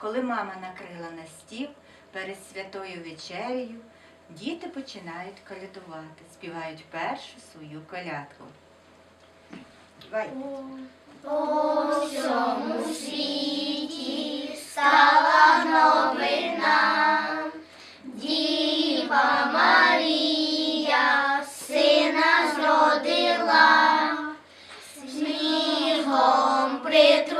коли мама накрила на стіл перед святою вечерею, діти починають колядувати, співають першу свою колядку. Давай. По всьому світі стала новина, Діва Марія, сина зродила, снігом притрусила.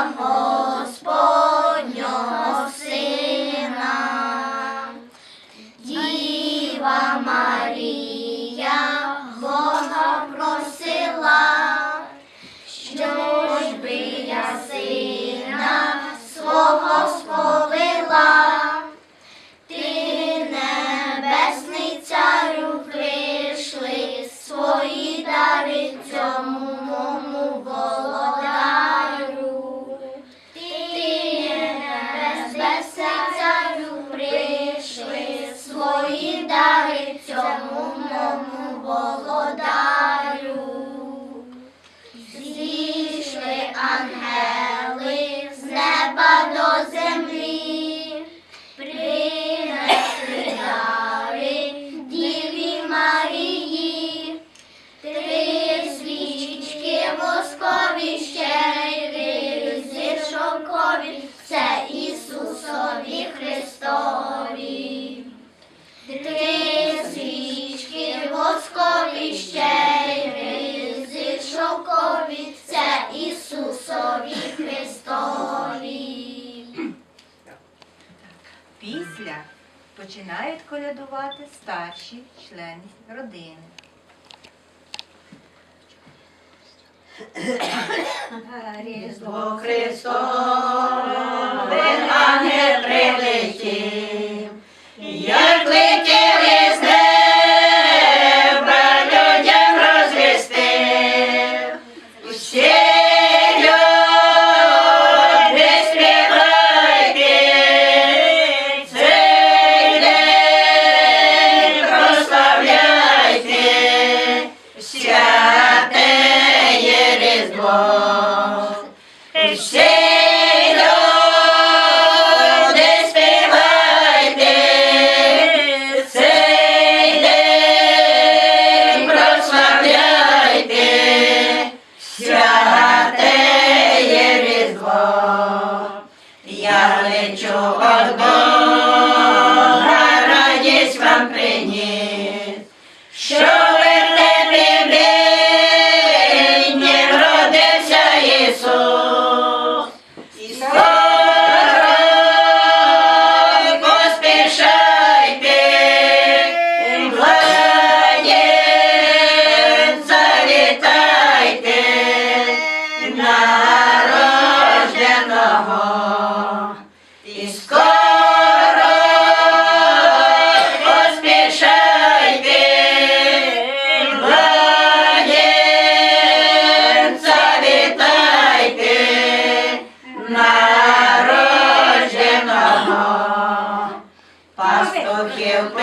어. じゃ、Після починають колядувати старші члени родини. Різдво Христове, далечу от Бога радість вам приніс, що вертепі день родився Ісус, і скоро поспішайте, владі залітайте. Narojenoho Tokyo.